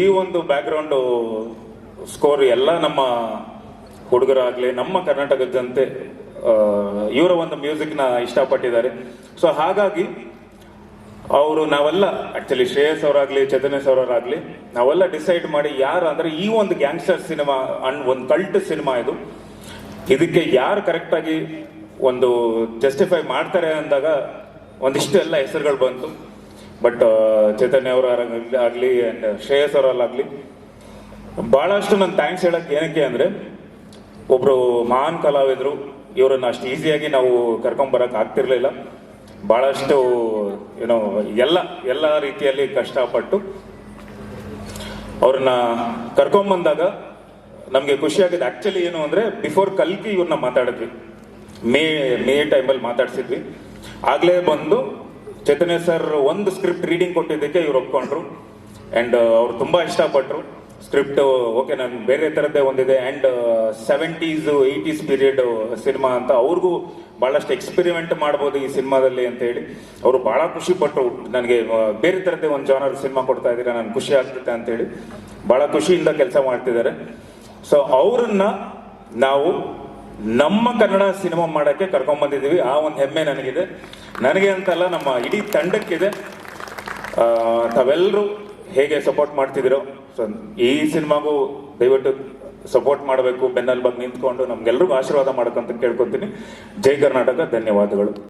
ಈ ಒಂದು background score ಎಲ್ಲ ನಮ್ಮ ಹುಡುಗರಾಗ್ಲಿ, ನಮ್ಮ ಕರ್ನಾಟಕದ ಜನತೆ ಇವರ ಒಂದು ಮ್ಯೂಸಿಕ್ನ ಇಷ್ಟಪಟ್ಟಿದ್ದಾರೆ. ಸೊ ಹಾಗಾಗಿ ಅವರು ನಾವೆಲ್ಲ ಆ್ಯಕ್ಚುಲಿ ಶ್ರೇಯಸ್ ಅವರಾಗ್ಲಿ, ಚೈತನ್ಯ ಅವರಾಗಲಿ, ನಾವೆಲ್ಲ ಡಿಸೈಡ್ ಮಾಡಿ ಯಾರು ಅಂದ್ರೆ ಈ ಒಂದು ಗ್ಯಾಂಗ್ಸ್ಟರ್ ಸಿನಿಮಾ ಅಂಡ್ ಒಂದು ಕಲ್ಟ್ ಸಿನಿಮಾ ಇದು. ಇದಕ್ಕೆ ಯಾರು ಕರೆಕ್ಟಾಗಿ ಒಂದು ಜಸ್ಟಿಫೈ ಮಾಡ್ತಾರೆ ಅಂದಾಗ ಒಂದಿಷ್ಟು ಎಲ್ಲ ಹೆಸರುಗಳು ಬಂತು. ಬಟ್ ಚೈತನ್ಯ ಅವರ ಆಗಲಿ ಅಂಡ್ ಶ್ರೇಯಸ್ ಅವರಲ್ಲಾಗಲಿ ಬಹಳಷ್ಟು ನಾನು ಥ್ಯಾಂಕ್ಸ್ ಹೇಳಕ್ ಏನಕ್ಕೆ ಅಂದ್ರೆ, ಒಬ್ರು ಮಹಾನ್ ಕಲಾವಿದರು, ಇವರನ್ನ ಅಷ್ಟು ಈಸಿಯಾಗಿ ನಾವು ಕರ್ಕೊಂಬರಕ್ಕೆ ಬರಕ್ ಆಗ್ತಿರ್ಲಿಲ್ಲ. ಬಹಳಷ್ಟು ಏನೋ ಎಲ್ಲ ಎಲ್ಲ ರೀತಿಯಲ್ಲಿ ಕಷ್ಟಪಟ್ಟು ಅವ್ರನ್ನ ಕರ್ಕೊಂಬಂದಾಗ ನಮಗೆ ಖುಷಿ ಆ್ಯಕ್ಚುಲಿ ಏನು ಅಂದ್ರೆ ಬಿಫೋರ್ ಕಲ್ಕಿ ಇವ್ರನ್ನ ಮಾತಾಡಿದ್ವಿ. ಮೇ ಮೇ ಟೈಮಲ್ಲಿ ಮಾತಾಡ್ಸಿದ್ವಿ. ಆಗ್ಲೇ ಬಂದು ಚೈತನ್ಯ ಸರ್ ಒಂದು ಸ್ಕ್ರಿಪ್ಟ್ ರೀಡಿಂಗ್ ಕೊಟ್ಟಿದ್ದಕ್ಕೆ ಇವ್ರು ಒಪ್ಕೊಂಡ್ರು. ಅಂಡ್ ಅವ್ರು ತುಂಬ ಇಷ್ಟಪಟ್ಟರು ಸ್ಕ್ರಿಪ್ಟ್ ಓಕೆ ನಾನು ಬೇರೆ ಥರದ್ದೇ ಒಂದಿದೆ. And seventies eighties period cinema ಅಂತ ಅವ್ರಿಗೂ ಬಹಳಷ್ಟು ಎಕ್ಸ್ಪೆರಿಮೆಂಟ್ ಮಾಡ್ಬೋದು ಈ ಸಿನಿಮಾದಲ್ಲಿ ಅಂತ ಹೇಳಿ. ಅವರು ಬಹಳ ಖುಷಿ ಪಟ್ಟರು ನನಗೆ ಬೇರೆ ಥರದ್ದೇ ಒಂದು ಜಾನರ್ ಸಿನಿಮಾ ಕೊಡ್ತಾ ಇದ್ದೀರಾ ನಾನು ಖುಷಿ ಆಗ್ತದೆ ಅಂತ ಹೇಳಿ. ಬಹಳ ಖುಷಿಯಿಂದ ಕೆಲಸ ಮಾಡ್ತಿದ್ದಾರೆ. ಸೊ ಅವರನ್ನು ನಾವು ನಮ್ಮ ಕನ್ನಡ ಸಿನಿಮಾ ಮಾಡೋಕ್ಕೆ ಕರ್ಕೊಂಬಂದಿದ್ದೀವಿ. ಆ ಒಂದು ಹೆಮ್ಮೆ ನನಗಿದೆ. ನನಗೆ ಅಂತಲ್ಲ, ನಮ್ಮ ಇಡೀ ತಂಡಕ್ಕಿದೆ. ತಾವೆಲ್ಲರೂ ಹೇಗೆ ಸಪೋರ್ಟ್ ಮಾಡ್ತಿದ್ದೀರೋ, ಸೊ ಈ ಸಿನಿಮಾಗೂ ದಯವಿಟ್ಟು ಸಪೋರ್ಟ್ ಮಾಡಬೇಕು, ಬೆನ್ನಲ್ಲಿ ಬಗ್ಗೆ ನಿಂತ್ಕೊಂಡು ನಮ್ಗೆಲ್ರಿಗೂ ಆಶೀರ್ವಾದ ಮಾಡಕ್ಕಂತ ಕೇಳ್ಕೊತೀನಿ. ಜೈ ಕರ್ನಾಟಕ, ಧನ್ಯವಾದಗಳು.